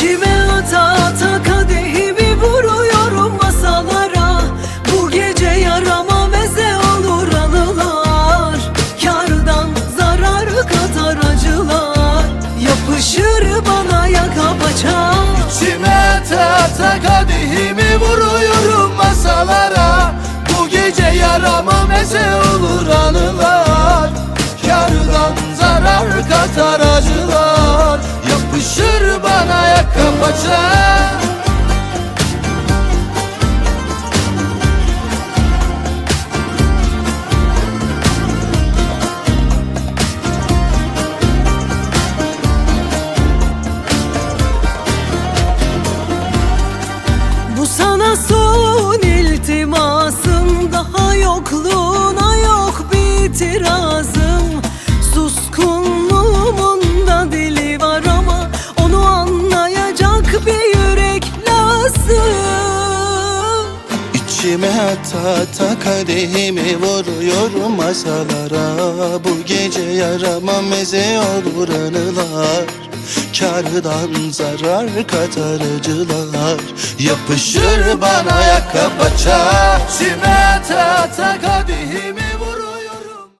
İçime ata ata kadehimi vuruyorum masalara. Bu gece yarama meze olur anılar. Kardan zarar katar acılar. Yapışır bana yaka paça. İçime tahta kadehimi vuruyorum masalara. Bu gece yarama meze olur anılar. Kardan zarar katar paça Bu sana son iltimasım Daha yokluğuna İçime ata ata kadehimi vuruyorum masalara Bu gece yarama meze olur anılar. Kardan zarar katar acılar Yapışır bana yaka paça İçime ata ata kadehimi